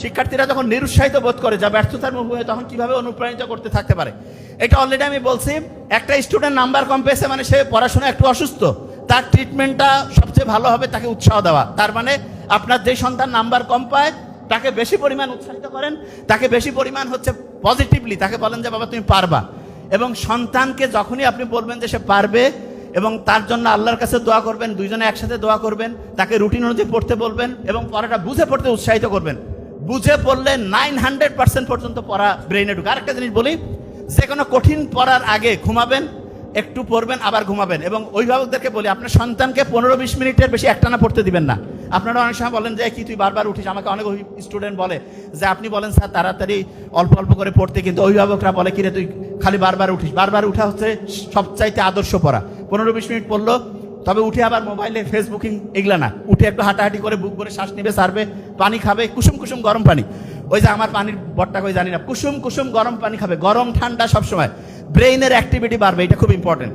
শিক্ষার্থীরা যখন নিরুৎসাহিত বোধ করে যা ব্যর্থতার মুখ হয়ে তখন কীভাবে অনুপ্রাণিত করতে থাকতে পারে? এটা অলরেডি আমি বলছি, একটা স্টুডেন্ট নাম্বার কম পেয়েছে মানে সে পড়াশোনা একটু অসুস্থ, তার ট্রিটমেন্টটা সবচেয়ে ভালো হবে তাকে উৎসাহ দেওয়া। তার মানে আপনার যে সন্তান নাম্বার কম পায়, তাকে বেশি পরিমাণ উৎসাহিত করেন, তাকে বেশি পরিমাণ হচ্ছে পজিটিভলি তাকে বলেন যে, বাবা, তুমি পারবা। এবং সন্তানকে যখনই আপনি বলবেন যে সে পারবে এবং তার জন্য আল্লাহর কাছে দোয়া করবেন, দুইজনে একসাথে দোয়া করবেন, তাকে রুটিন অনুযায়ী পড়তে বলবেন এবং পড়াটা বুঝে পড়তে উৎসাহিত করবেন বুঝে পড়লে নাইন হান্ড্রেড পার্সেন্ট পর্যন্ত পড়া ব্রেইনে ঢুকে। আরেকটা জিনিস বলি, যে কোনো কঠিন পড়ার আগে ঘুমাবেন, একটু পড়বেন, আবার ঘুমাবেন। এবং অভিভাবকদেরকে বলি, আপনার সন্তানকে পনেরো বিশ মিনিটের বেশি একটানা পড়তে দিবেন না। আপনারা অনেক সময় বলেন যে, কি তুই বারবার উঠিস? আমাকে অনেক স্টুডেন্ট বলে যে, আপনি বলেন, স্যার, তাড়াতাড়ি অল্প অল্প করে পড়তে। কিন্তু অভিভাবকরা বলে কিরে তুই খালি বারবার উঠিস? বারবার উঠা হচ্ছে সবচাইতে আদর্শ পড়া। পনেরো বিশ মিনিট পড়ল তবে উঠে আবার মোবাইলে ফেসবুকিং এগুলা না। উঠে একটু হাঁটাহাঁটি করে বুক করে শ্বাস নেবে, সারবে, পানি খাবে, কুসুম কুসুম গরম পানি। ওই যে আমার পানির বটটা জানি না। কুসুম কুসুম গরম পানি খাবে, গরম ঠান্ডা সবসময়। ব্রেইনের অ্যাক্টিভিটি বাড়বে, এটা খুব ইম্পর্টেন্ট